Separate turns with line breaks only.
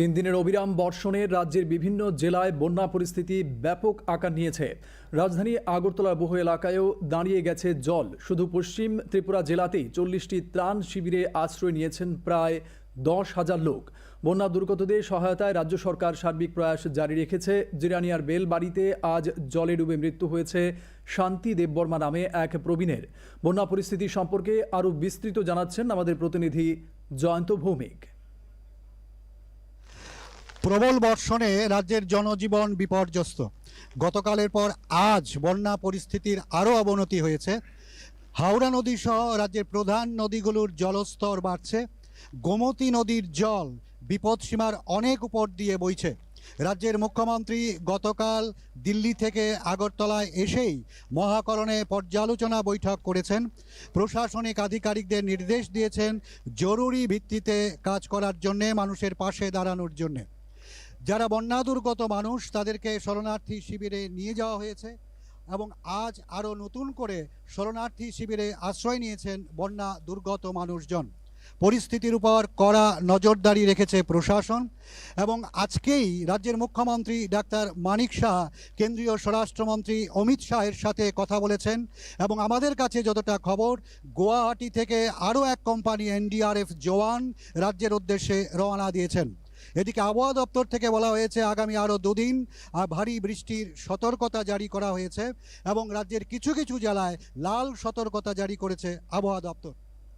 তিন দিনের অবিরাম বর্ষণে রাজ্যের বিভিন্ন জেলায় বন্যা পরিস্থিতি ব্যাপক আকার নিয়েছে। রাজধানী আগরতলার বহু এলাকায়ও দাঁড়িয়ে গেছে জল। শুধু পশ্চিম ত্রিপুরা জেলাতেই চল্লিশটি ত্রাণ শিবিরে আশ্রয় নিয়েছেন প্রায় দশ হাজার লোক। বন্যা দুর্গতদের সহায়তায় রাজ্য সরকার সার্বিক প্রয়াস জারি রেখেছে। জিরানিয়ার বেলবাড়িতে আজ জলে ডুবে মৃত্যু হয়েছে শান্তি দেববর্মা নামে এক প্রবীণের। বন্যা পরিস্থিতি সম্পর্কে আরও বিস্তৃত জানাচ্ছেন আমাদের প্রতিনিধি জয়ন্ত ভৌমিক।
প্রবল বর্ষণে রাজ্যের জনজীবন বিপর্যস্ত। গতকালের পর আজ বন্যা পরিস্থিতির আরও অবনতি হয়েছে। হাওড়া নদী সহ রাজ্যের প্রধান নদীগুলোর জলস্তর বাড়ছে। গোমতী নদীর জল বিপদসীমার অনেক উপর দিয়ে বইছে। রাজ্যের মুখ্যমন্ত্রী গতকাল দিল্লি থেকে আগরতলায় এসেই মহাকরণে পর্যালোচনা বৈঠক করেছেন। প্রশাসনিক আধিকারিকদের নির্দেশ দিয়েছেন জরুরি ভিত্তিতে কাজ করার জন্যে মানুষের পাশে দাঁড়ানোর জন্যে। যারা বন্যা দুর্গত মানুষ, তাদেরকে শরণার্থী শিবিরে নিয়ে যাওয়া হয়েছে এবং আজ আরও নতুন করে শরণার্থী শিবিরে আশ্রয় নিয়েছেন বন্যা দুর্গত মানুষজন। পরিস্থিতির উপর কড়া নজরদারি রেখেছে প্রশাসন এবং আজকেই রাজ্যের মুখ্যমন্ত্রী ডাক্তার মানিক শাহ, কেন্দ্রীয় স্বরাষ্ট্রমন্ত্রী অমিত শাহের সাথে কথা বলেছেন এবং আমাদের কাছে যতটা খবর, গুয়াহাটি থেকে আরও এক কোম্পানি এনডিআরএফ জওয়ান রাজ্যের উদ্দেশ্যে রওনা দিয়েছেন। এদিকে আবহাওয়া দপ্তর থেকে বলা হয়েছে, আগামী আরও দুদিন ভারী বৃষ্টির সতর্কতা জারি করা হয়েছে এবং রাজ্যের কিছু কিছু জেলায় লাল সতর্কতা জারি করেছে আবহাওয়া দপ্তর।